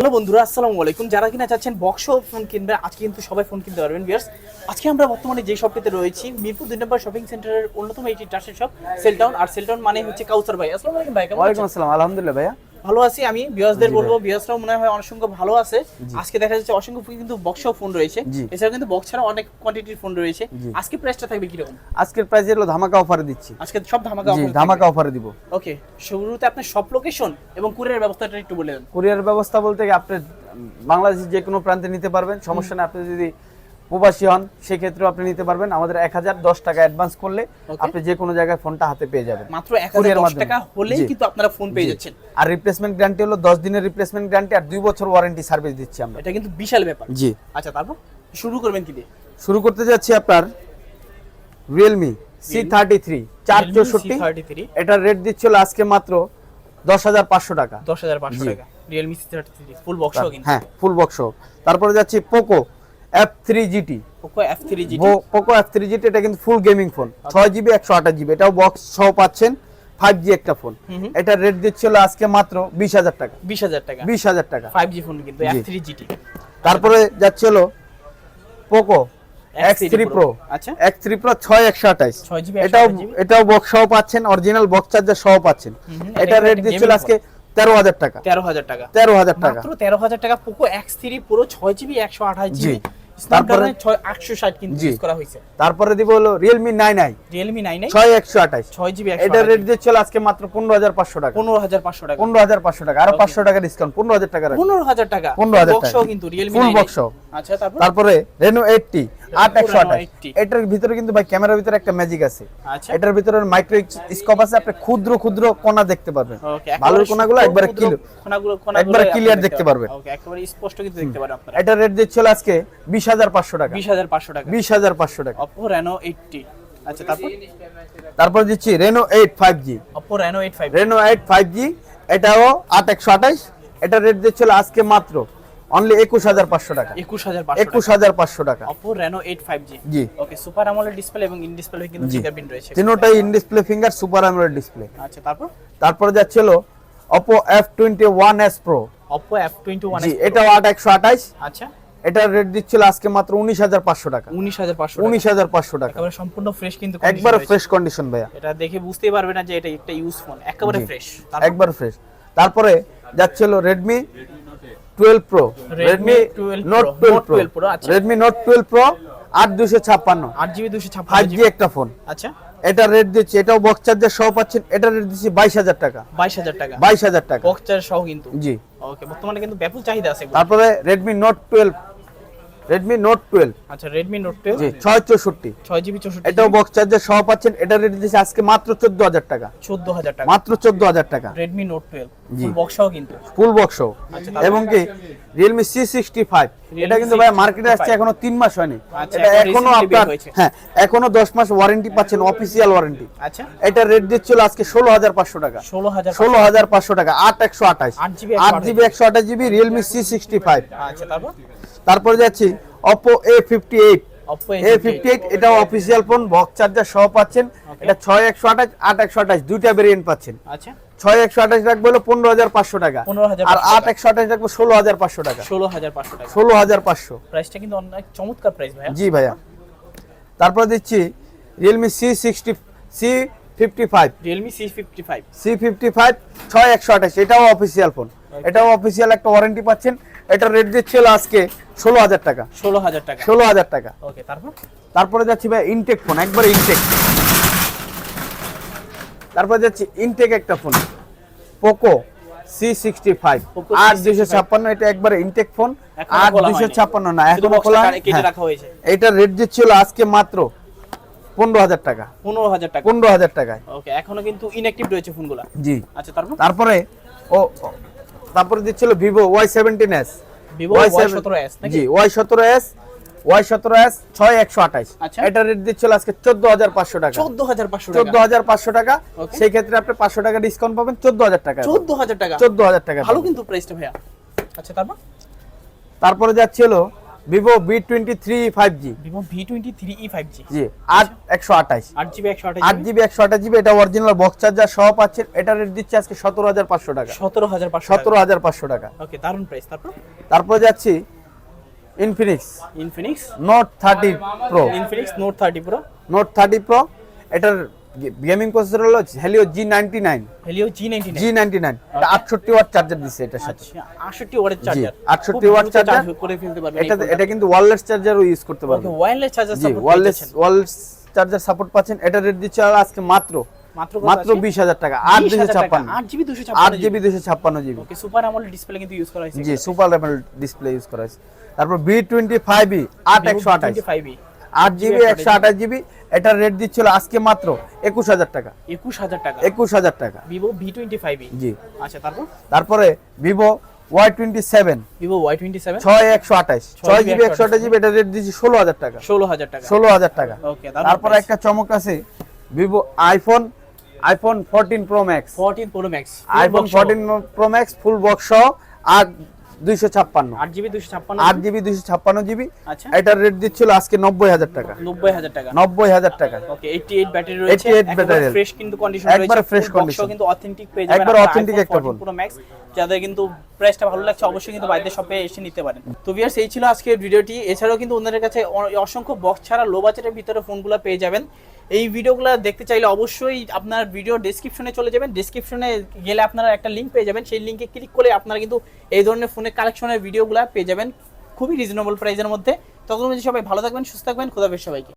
Hello বন্ধুরা আসসালামু আলাইকুম। যারা কিনা চাচ্ছেন বক্স ফোন কিনবে আজকে কিন্তু সবাই ফোন কিনতে পারবেন বিয়ার্স আজকে আমরা বর্তমানে যে শপটিতে রয়েছি মিরপুর দুই নম্বর শপিং সেন্টারের অন্যতম একটি টাসের শপ সেলটাউন আর সেলটাউন মানে হচ্ছে কাউসার ভাই। আসসালামু আলাইকুম ভাই ওয়ালাইকুম? আসসালাম আলহামদুলিল্লাহ ভাইয়া। ভালো আছি আমি বিয়াসদের বলব বিয়াসরাও মনে হয় অসংখ্য ভালো আছে। আজকে দেখা যাচ্ছে অসংখ্য কিন্তু বক্স ফোন রয়েছে। এছাড়া কিন্তু বক্স ছাড়া অনেক কোয়ান্টিটির ফোন রয়েছে। আজকে প্রাইসটা থাকবে কীরকম? আজকের প্রাইস হলো ধামাকা অফারে দিচ্ছি। আজকে সব ধামাকা offer ধামাকা অফারে দিব। ওকে শুরুতে আপনার সব লোকেশন এবং কুরিয়ার ব্যবস্থাটা একটু বলে দেন। কুরিয়ার ব্যবস্থা বলতে আপনি বাংলাদেশের যে কোনো প্রান্তে নিতে পারবেন। সমস্যা নেই আপনি যদি প্রবাসী হন সেক্ষেত্রেও আপনি নিতে পারবেন। আমাদের এক হাজার দশ টাকা অ্যাডভান্স করলে আপনি যে কোনো জায়গায় ফোনটা হাতে পেয়ে যাবেন। মাত্র এক। টাকা হলেই কিন্তু আপনারা ফোন পেয়ে যাচ্ছেন। আর রিপ্লেসমেন্ট গ্যারান্টি হলো দশ দিনের রিপ্লেসমেন্ট গ্যারান্টি আর দুই বছর ওয়ারেন্টি সার্ভিস দিচ্ছি আমরা। এটা কিন্তু বিশাল ব্যাপার। জি। আচ্ছা তারপর? শুরু করবেন কি দিয়ে? শুরু করতে যাচ্ছি আপনার রিয়েলমি সি থার্টি থ্রি চার চৌষট্টি C33 এটার রেট দিচ্ছিল আজকে মাত্র দশ হাজার পাঁচশো টাকা। দশ হাজার পাঁচশো টাকা। Realme C thirty three full box হ্যাঁ ফুল বক্স তারপরে যাচ্ছি Poco F three GT Poco F three Poco F GT এটা কিন্তু ফুল গেমিং ফোন ছয় জিবি একশো আঠাশ জিবি এটাও বক্স সহ পাচ্ছেন ফাইভ জি একটা ফোন। এটার রেট দিচ্ছিল আজকে মাত্র বিশ হাজার টাকা। বিশ হাজার টাকা। বিশ হাজার টাকা। ফাইভ জি ফোন কিন্তু জি। এফ থ্রি জিটি তারপরে যাচ্ছিল পোকো আচ্ছা। এক্স থ্রি প্রো ছয় একশো আঠাশ। 6 এটাও এটাও বক্স সহ পাচ্ছেন অরিজিনাল বক্স চার্জার সহ পাচ্ছেন। এটা এটা রেট দিচ্ছিল আজকে তেরো হাজার টাকা। তেরো হাজার টাকা। তেরো হাজার টাকা। তেরো হাজার টাকা পোকো এক্স থ্রি পুরো ছয় জিবি একশো আঠাশ জিবি তারপরে- তারপরে ছয় আটশো ষাট কিন্তু ইউজ করা হয়েছে। তারপরে দিব হলো রিয়েলমি নাইন নাই রিয়েলমি নাই ছয় একশো আঠাশ। ছয় জিবি এটা রেট দিচ্ছিল আজকে মাত্র পনেরো হাজার পাঁচশো টাকা। পনেরো হাজার পাঁচশো টাকা। পনেরো হাজার পাঁচশো টাকা। আরও পাঁচশো টাকা ডিসকাউন্ট পনেরো হাজার টাকা রাখব। পনেরো হাজার টাকা। 15,000 হাজার টাকা। কিন্তু রিয়েলমি Full আচ্ছা তারপর? তারপরে রেনো এইটটি আট একশো আঠাশ। এটার ভিতরে কিন্তু ভাই ক্যামেরার ভিতরে একটা ম্যাজিক আছে। আচ্ছা। এটার ভিতরে মাইক্রো স্কোপ আছে আপনি ক্ষুদ্র ক্ষুদ্র কোণা দেখতে পারবেন। ভালোর কোণাগুলো একবারে কিলো কোনাগুলো একবারে clear দেখতে পারবেন। একেবারে স্পষ্ট কিন্তু দেখতে পারেন আপনারা। এটার রেট দিচ্ছিল আজকে বিশ হাজার পাঁচশো টাকা। বিশ হাজার পাঁচশো টাকা। বিশ হাজার পাঁচশো টাকা। অপো রেনো এইটটি আচ্ছা তারপর? তারপর দিচ্ছি Reno eight five G Oppo Reno eight five Reno eight five G এটাও আট একশো আঠাশ। এটা রেট দিচ্ছিল আজকে মাত্র অনলি একুশ হাজার পাঁচশো টাকা। একুশ হাজার পাঁচশো একুশ হাজার পাঁচশো টাকা। Oppo Reno eight five G. জি ওকে সুপার ডিসপ্লে এবং ইন ডিসপ্লে কিন্তু। ফিঙ্গারপ্রিন্ট রয়েছে। তিনোটাই in display finger super AMOLED display আচ্ছা তারপর? তারপরে যাচ্ছিল Oppo F21s Pro twenty one G এটাও আট একশো আঠাশ আচ্ছা। এটার রেট দিচ্ছিল আজকে মাত্র উনিশ হাজার পাঁচশো টাকা। উনিশ হাজার পাঁচশো উনিশ হাজার পাঁচশো টাকা। একেবারে সম্পূর্ণ ফ্রেশ কিন্তু একবার ফ্রেশ কন্ডিশন ভাইয়া। এটা দেখে বুঝতেই পারবে না যে এটা একটা ইউজ ফোন একেবারে। ফ্রেশ একবার ফ্রেশ তারপরে যাচ্ছিল Redmi twelve pro Redmi Note twelve pro 12 Pro। Redmi Note twelve pro আট দুশো ছাপ্পান্ন। আট জিবি দুশো ফাইভ জি একটা ফোন আচ্ছা। এটা রেট দিচ্ছি এটাও বক্স চার্জার সহ পাচ্ছেন এটা রেট দিচ্ছি বাইশ হাজার টাকা। বাইশ হাজার টাকা। বাইশ হাজার টাকা। বক্সার সহ কিন্তু। জি। ওকে বর্তমানে কিন্তু ব্যাপক চাহিদা আছে তারপরে Redmi Note twelve Redmi Note twelve আচ্ছা রেডমি নোট টুয়েলভ জি ছয় চৌষট্টি। ছয় জিবি চৌষট্টি এটাও বক্স চার্জার সহ পাচ্ছেন এটা রেট দিচ্ছে আজকে মাত্র চোদ্দ হাজার টাকা। চোদ্দ হাজার টাকা। মাত্র চোদ্দ হাজার টাকা। Redmi Note twelve G. Box কিন্তু। ফুল আচ্ছা, তারপরে? এবং কি রিয়েলমি সি সিক্সটি ফাইভ এটা কিন্তু ভাই মার্কেটে আসছে এখনও তিন মাস হয়নি। আচ্ছা, এটা এখনও আপনার হ্যাঁ এখনও দশ মাস ওয়ারেন্টি পাচ্ছেন অফিসিয়াল ওয়ারেন্টি আচ্ছা। এটা রেট দিচ্ছিল আজকে ষোলো হাজার পাঁচশো টাকা। ষোলো হাজার ষোলো হাজার পাঁচশো টাকা আট একশো আঠাশ। 8GB আট জিবি একশো আঠাশ GB Realme C sixty five আচ্ছা তারপর? তারপরে যাচ্ছি A fifty eight Oppo A fifty eight এটাও অফিসিয়াল ফোন বক্স চার্জার সহ পাচ্ছেন। এটা ছয় একশো আঠাশ আট একশো আঠাশ দুইটা ভেরিয়েন্ট পাচ্ছেন। আচ্ছা। ছয় একশো আঠাশ রাখব হলো পনেরো হাজার পাঁচশো টাকা। 15,500 আর আট একশো আঠাশ রাখব ষোলো হাজার পাঁচশো টাকা। ষোলো হাজার পাঁচশো টাকা। ষোলো হাজার পাঁচশো। প্রাইসটা কিন্তু অনেক চমৎকার প্রাইস ভাইয়া। জি ভাইয়া। তারপর দিচ্ছি Realme C sixty C fifty five Realme C fifty five C fifty five ছয় একশো আঠাশ এটাও অফিসিয়াল ফোন এটাও অফিসিয়াল একটা ওয়ারেন্টি পাচ্ছেন। এটা রেট দিচ্ছিল আজকে ষোলো হাজার টাকা। ষোলো হাজার টাকা। ষোলো হাজার টাকা। ওকে তারপর? তারপরে যাচ্ছি ভাই ইনটেক ফোন একবারে ইনটেক তারপরে যাচ্ছি ইনটেক একটা phone Poco C sixty five আর C65 দুশো ছাপ্পান্ন এটা একবারে ইনটেক ফোন আর হয়নি। ছাপ্পান্ন না এখনও খোলা হ্যাঁ। এটা রেট দিচ্ছিল আজকে মাত্র পনেরো হাজার টাকা। পনেরো হাজার টাকা। পনেরো হাজার টাকায়। ওকে এখনও কিন্তু ইনঅ্যাক্টিভ রয়েছে ফোনগুলো জি। আচ্ছা তারপর? তারপরে ও ও, তারপরে দিচ্ছিল Vivo Y seventeen S Vivo Y সতেরো এস জি ওয়াই সতেরো এস ওয়াই সতেরো এস ছয় একশো আঠাশ। আচ্ছা। এটা রেট দিচ্ছিল আজকে চোদ্দ হাজার পাঁচশো টাকা। চোদ্দ হাজার পাঁচশো চোদ্দ হাজার পাঁচশো টাকা। সেই ক্ষেত্রে আপনি পাঁচশো টাকা ডিসকাউন্ট পাবেন চোদ্দ হাজার টাকা চোদ্দ হাজার টাকা। চোদ্দ হাজার টাকা ভালো কিন্তু প্রাইসটা ভাইয়া। আচ্ছা তারপর? তারপরে যাচ্ছিল Vivo V twenty three five G Vivo V twenty three E five G জি আট একশো আঠাইশ আট জিবি একশো আট আঠাশ জিবি একশো আঠাশ জিবি এটা অরিজিনাল বক্স চার্জার সহ পাচ্ছেন। এটা রেট দিচ্ছে আজকে সতেরো হাজার পাঁচশো টাকা। সতেরো হাজার পাঁচশো সতেরো হাজার পাঁচশো টাকা। ওকে প্রাইস তারপর? তারপর যাচ্ছি Infinix Infinix Note thirty pro Infinix Note thirty pro Note thirty pro এটার গেমিং প্রসেসর হলো Helio G ninety nine Helio G ninety G ninety nine এটা আটষট্টি ওয়াট চার্জার দিচ্ছে এটার সাথে। আচ্ছা আটষট্টি ওয়াটের চার্জার 68 watt charger। করে ফেলতে পারবেন এটা এটা কিন্তু ওয়্যারলেস চার্জারও ইউজ করতে ওকে পারবেন ওয়্যারলেস চার্জার জি ওয়্যারলেস ওয়্যারলেস চার্জার সাপোর্ট পাচ্ছেন। এটা রেট দিচ্ছে আজকে মাত্র। মাত্র বিশ হাজার টাকা। আট দুশো ছাপ্পান্ন। আট জিবি দুশো ছাপ্পান্ন জিবি সুপার আমোলেড ডিসপ্লে কিন্তু ইউজ করা হয়েছে জি সুপার লেভেল ডিসপ্লে ইউজ করা হয়েছে। তারপর বি টোয়েন্টি ফাইভ ই আট একশো আঠাশ। আট জিবি একশো আঠাশ জিবি এটার রেট দিচ্ছিল আজকে মাত্র একুশ হাজার টাকা। একুশ হাজার টাকা? একুশ হাজার টাকা। Vivo V twenty five G. আচ্ছা তারপর? তারপরে Vivo Y twenty seven Vivo Y twenty seven ছয় একশো আঠাশ। ছয় জিবি একশো আঠাশ জিবি এটা রেট দিচ্ছি ষোলো হাজার টাকা। ষোলো হাজার টাকা। ষোলো হাজার টাকা। ওকে তারপরে একটা চমক আছে Vivo iPhone iPhone fourteen pro max fourteen pro max iPhone fourteen pro max full box সহ। আর দুইশো ছাপ্পান্ন। আট জিবি দুশো ছাপ্পান্ন আট জিবি দুইশো ছাপ্পান্ন জিবি। আচ্ছা। এটার রেট দিচ্ছিল আজকে নব্বই হাজার টাকা। নব্বই হাজার টাকা। নব্বই হাজার টাকা। ওকে 88 ব্যাটারি রয়েছে। 88 ব্যাটারি। ফ্রেশ কিন্তু কন্ডিশন একবারে কিন্তু অথেন্টিক পেয়ে যাবেন একবারে authentic একটা phone। পুরো ম্যাক্স যাদের কিন্তু প্রাইসটা ভালো লাগছে অবশ্যই কিন্তু শপে এসে নিতে পারেন। তো ভিউয়ার্স এই ছিল আজকের ভিডিওটি এছাড়াও কিন্তু ওনাদের কাছে অসংখ্য বক্স ছাড়া লো বাজেটের ভিতরে ফোনগুলো পেয়ে যাবেন। এই ভিডিওগুলো দেখতে চাইলে অবশ্যই আপনার ভিডিও ডিসক্রিপশনে চলে যাবেন। ডিসক্রিপশনে গেলে আপনারা একটা লিঙ্ক পেয়ে যাবেন। সেই লিঙ্কে ক্লিক করে আপনারা কিন্তু এই ধরনের ফোনের কালেকশনের ভিডিওগুলো পেয়ে যাবেন। খুবই রিজনেবল প্রাইসের মধ্যে। তখন সবাই ভালো থাকবেন, সুস্থ থাকবেন। খোদাফেজ সবাইকে।